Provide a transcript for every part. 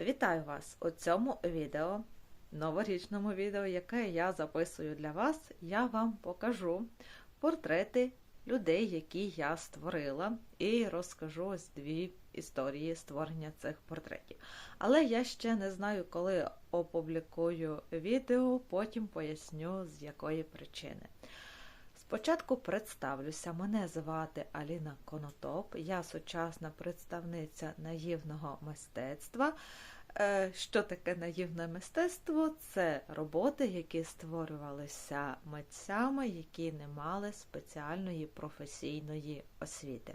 Вітаю вас у цьому відео, новорічному відео, яке я записую для вас. Я вам покажу портрети людей, які я створила, і розкажу ось дві історії створення цих портретів. Але я ще не знаю, коли опублікую відео, потім поясню, з якої причини. Спочатку представлюся, мене звати Аліна Конотоп, я сучасна представниця наївного мистецтва. Е, Що таке наївне мистецтво? Це роботи, які створювалися митцями, які не мали спеціальної професійної освіти.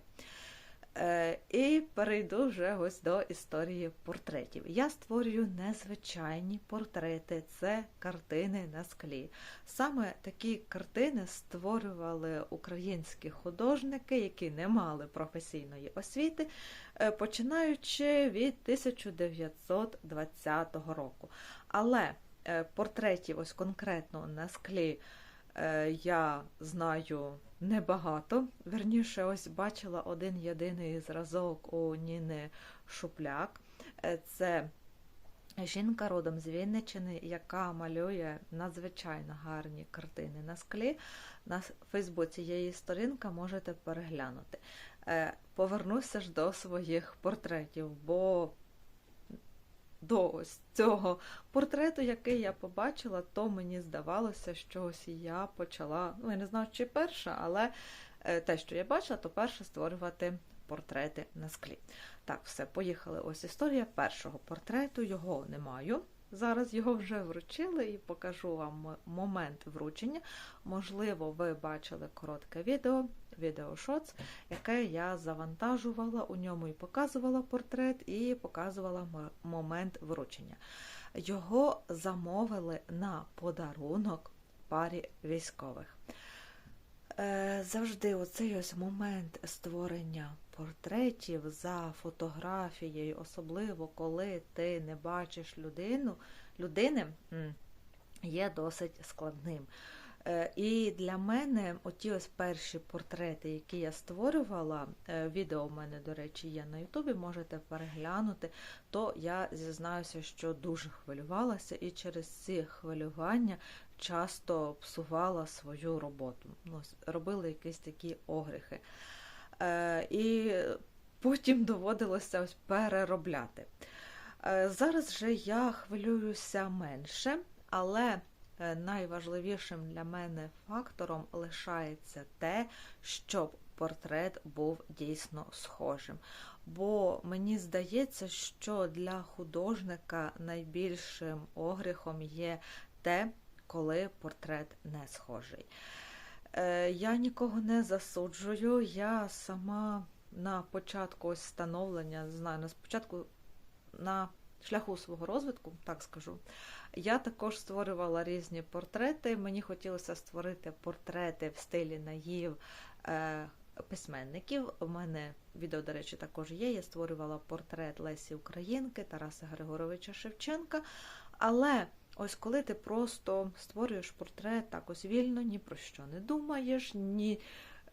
Е, І перейду вже ось до історії портретів. Я створюю незвичайні портрети, це картини на склі. Саме такі картини створювали українські художники, які не мали професійної освіти, е, починаючи від 1920 року. Але е, портретів, ось конкретно на склі, я знаю небагато. Верніше, ось бачила один єдиний зразок у Ніни Шупляк. Е, Це жінка родом з Вінниччини, яка малює надзвичайно гарні картини на склі. На Фейсбуці є її сторінка, можете переглянути. Е, Повернуся ж до своїх портретів, бо до ось цього портрету, який я побачила, то мені здавалося, що ось я почала, ну я не знаю, чи перша, але е, те, що я бачила, то перше створювати портрети на склі. Так, все, поїхали. Ось історія першого портрету, його не маю. Зараз його вже вручили і покажу вам момент вручення. Можливо, ви бачили коротке відео, відеошоц, яке я завантажувала, у ньому і показувала портрет, і показувала момент вручення. Його замовили на подарунок парі військових. Е, Завжди оцей ось момент створення портретів за фотографією, особливо коли ти не бачиш людину, людини, є досить складним. Е, І для мене оті ось перші портрети, які я створювала, е, відео в мене, до речі, є на Ютубі, можете переглянути, то я зізнаюся, що дуже хвилювалася і через ці хвилювання часто псувала свою роботу. Ну, робила якісь такі огріхи. Е, І потім доводилося ось переробляти. Е, Зараз же я хвилююся менше, але е, найважливішим для мене фактором лишається те, щоб портрет був дійсно схожим. Бо мені здається, що для художника найбільшим огріхом є те, коли портрет не схожий. Е, Я нікого не засуджую, я сама на початку ось становлення, знаю, на спочатку на шляху свого розвитку, так скажу, я також створювала різні портрети. Мені хотілося створити портрети в стилі наїв е, письменників. У мене відео, до речі, також є. Я створювала портрет Лесі Українки, Тараса Григоровича Шевченка. Але ось коли ти просто створюєш портрет так ось вільно, ні про що не думаєш, ні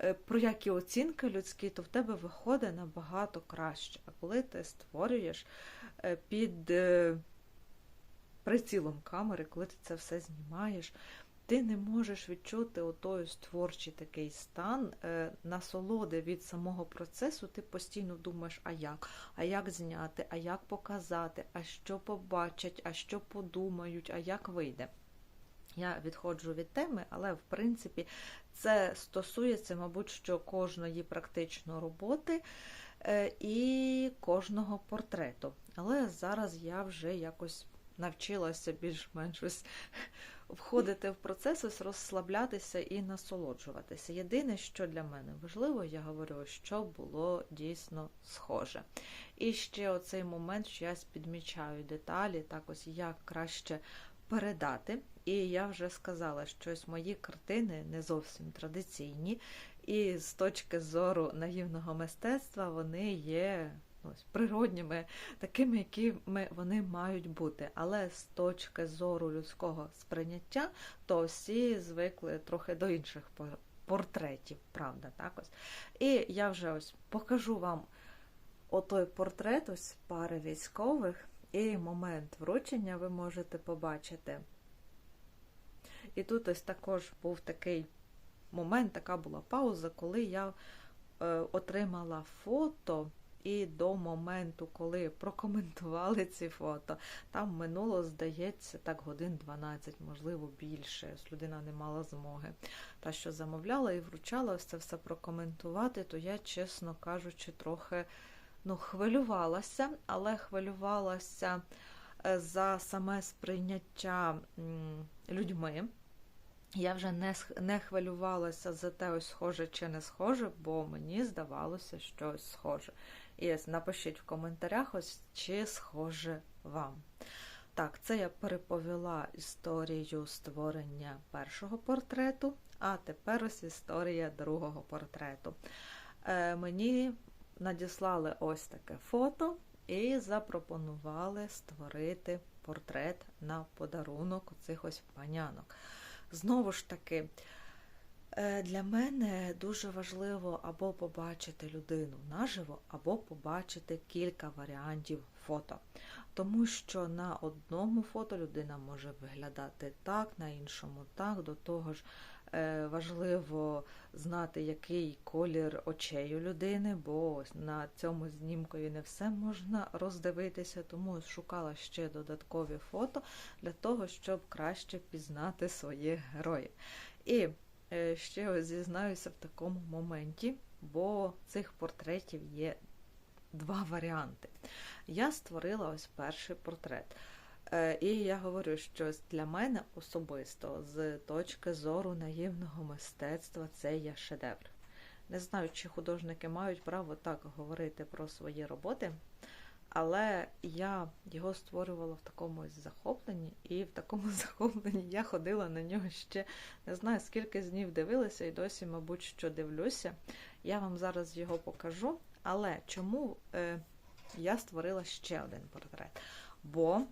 е, про які оцінки людські, то в тебе виходить набагато краще. А коли ти створюєш е, під е, прицілом камери, коли ти це все знімаєш, ти не можеш відчути отой ось творчий такий стан е, насолоди від самого процесу. Ти постійно думаєш, а як, а як зняти, а як показати, а що побачать, а що подумають, а як вийде. Я відходжу від теми, але в принципі це стосується, мабуть, що кожної практично роботи е, і кожного портрету. Але зараз я вже якось навчилася більш-менш ось входити в процес, розслаблятися і насолоджуватися. Єдине, що для мене важливо, я говорю, що було дійсно схоже. І ще оцей момент, що я підмічаю деталі, так ось як краще передати. І я вже сказала, що ось мої картини не зовсім традиційні, і з точки зору наївного мистецтва вони є ось, природніми, такими, якими вони мають бути. Але з точки зору людського сприйняття, то всі звикли трохи до інших портретів, правда, так ось. І я вже ось покажу вам отой портрет ось пари військових. і момент вручення ви можете побачити. І тут ось також був такий момент, така була пауза, коли я е, отримала фото. І до моменту, коли прокоментували ці фото, там минуло, здається, так годин 12, можливо, більше. Людина не мала змоги. Та, що замовляла і вручала це все прокоментувати, то я, чесно кажучи, трохи ну, хвилювалася, але хвилювалася е, за саме сприйняття людьми. Я вже не не хвилювалася за те, ось схоже чи не схоже, бо мені здавалося, що ось схоже. І напишіть в коментарях, ось чи схоже вам. Так, це я переповіла історію створення першого портрету, а тепер ось історія другого портрету. Е, Мені надіслали ось таке фото і запропонували створити портрет на подарунок цих ось панянок. Знову ж таки, для мене дуже важливо або побачити людину наживо, або побачити кілька варіантів фото. Тому що на одному фото людина може виглядати так, на іншому так. До того ж, е, важливо знати, який колір очей у людини, бо на цьому знімкові не все можна роздивитися, тому шукала ще додаткові фото для того, щоб краще пізнати своїх героїв. І е, ще зізнаюся в такому моменті, бо цих портретів є два варіанти. Я створила ось перший портрет. Е, і я говорю, що для мене особисто, з точки зору наївного мистецтва, це є шедевр. Не знаю, чи художники мають право так говорити про свої роботи, але я його створювала в такому захопленні, і в такому захопленні я ходила на нього ще не знаю, скільки днів дивилася, і досі, мабуть, що дивлюся. Я вам зараз його покажу. Але чому е, я створила ще один портрет? Бо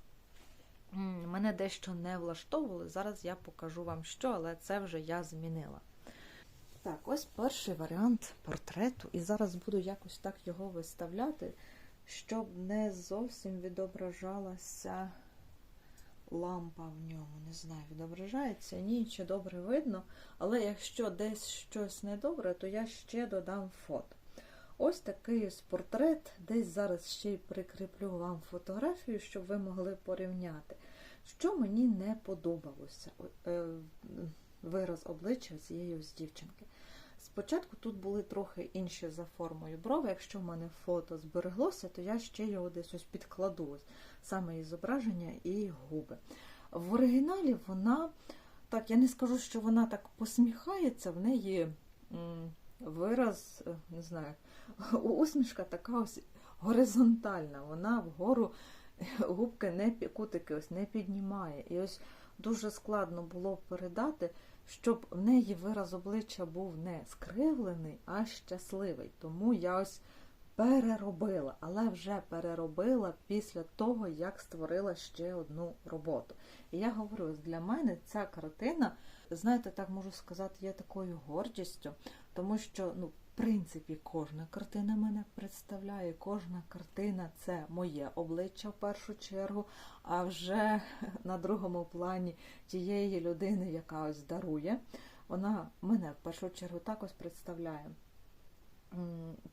мене дещо не влаштовували. Зараз я покажу вам що, але це вже я змінила. Так, ось перший варіант портрету, і зараз буду якось так його виставляти, щоб не зовсім відображалася лампа в ньому. Не знаю, відображається, ні, чи добре видно. Але якщо десь щось недобре, то я ще додам фото. Ось такий портрет, десь зараз ще й прикріплю вам фотографію, щоб ви могли порівняти. Що мені не подобалося е, вираз обличчя цієї дівчинки. Спочатку тут були трохи інші за формою брови. Якщо в мене фото збереглося, то я ще його десь ось підкладу, саме і зображення і губи. В оригіналі вона, так, я не скажу, що вона так посміхається, в неї вираз, е, не знаю, усмішка така ось горизонтальна, вона вгору губки не кутики ось не піднімає. І ось дуже складно було передати, щоб в неї вираз обличчя був не скривлений, а щасливий. Тому я ось переробила, але вже переробила після того, як створила ще одну роботу. І я говорю, для мене ця картина, знаєте, так можу сказати, є такою гордістю, тому що, ну, принципі, кожна картина мене представляє. Кожна картина це моє обличчя в першу чергу, а вже на другому плані тієї людини, яка ось дарує, вона мене в першу чергу також представляє.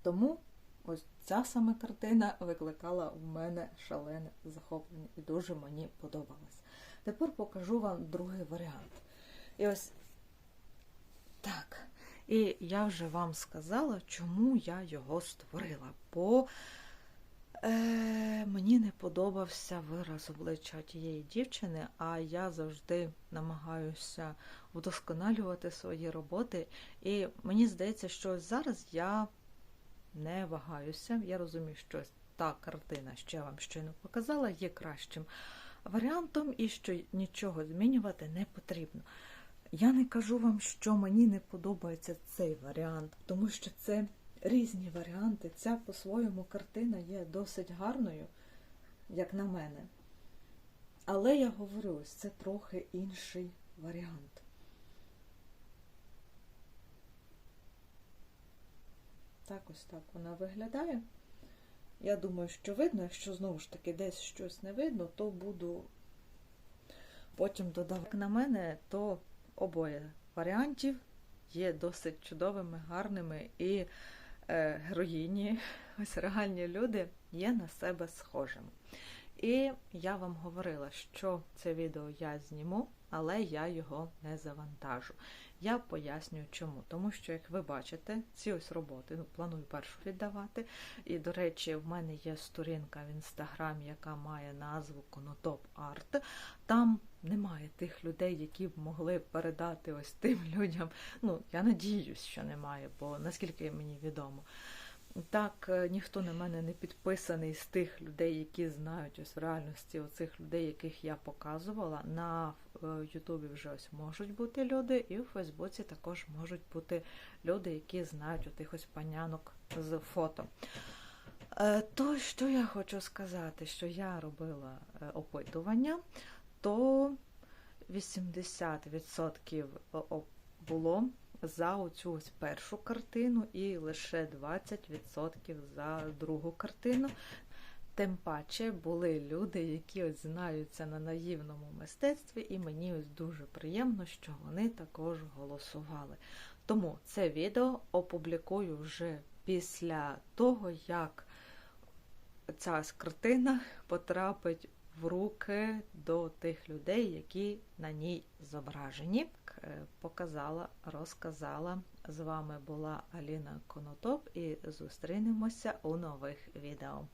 Тому ось ця саме картина викликала в мене шалене захоплення і дуже мені подобалась. Тепер покажу вам другий варіант. І ось так. І я вже вам сказала, чому я його створила. Бо е, мені не подобався вираз обличчя тієї дівчини, а я завжди намагаюся вдосконалювати свої роботи. І мені здається, що зараз я не вагаюся. Я розумію, що та картина, що я вам щойно показала, є кращим варіантом і що нічого змінювати не потрібно. Я не кажу вам, що мені не подобається цей варіант, тому що це різні варіанти. Ця по-своєму картина є досить гарною, як на мене. Але я говорю, ось це трохи інший варіант. Так ось так вона виглядає. Я думаю, що видно, якщо знову ж таки десь щось не видно, то буду потім додавати. Як на мене, то обоє варіантів є досить чудовими, гарними і е, героїні, ось реальні люди є на себе схожими. І я вам говорила, що це відео я зніму, але я його не завантажу. Я пояснюю чому. Тому що, як ви бачите, ці ось роботи ну, планую першу віддавати. І, до речі, в мене є сторінка в інстаграмі, яка має назву Конотоп Арт. Там немає тих людей, які б могли передати ось тим людям. Ну, я надіюсь, що немає, бо наскільки мені відомо. Так, е, ніхто на мене не підписаний з тих людей, які знають ось в реальності оцих людей, яких я показувала. На е, Ютубі вже ось можуть бути люди, і у Фейсбуці також можуть бути люди, які знають отих ось панянок з фото. Е, То, що я хочу сказати, що я робила опитування, то 80% було за оцю ось першу картину і лише 20% за другу картину. Тим паче були люди, які ось знаються на наївному мистецтві, і мені ось дуже приємно, що вони також голосували. Тому це відео опублікую вже після того, як ця картина потрапить в руки до тих людей, які на ній зображені. Е, Показала, розказала. З вами була Аліна Конотоп і зустрінемося у нових відео.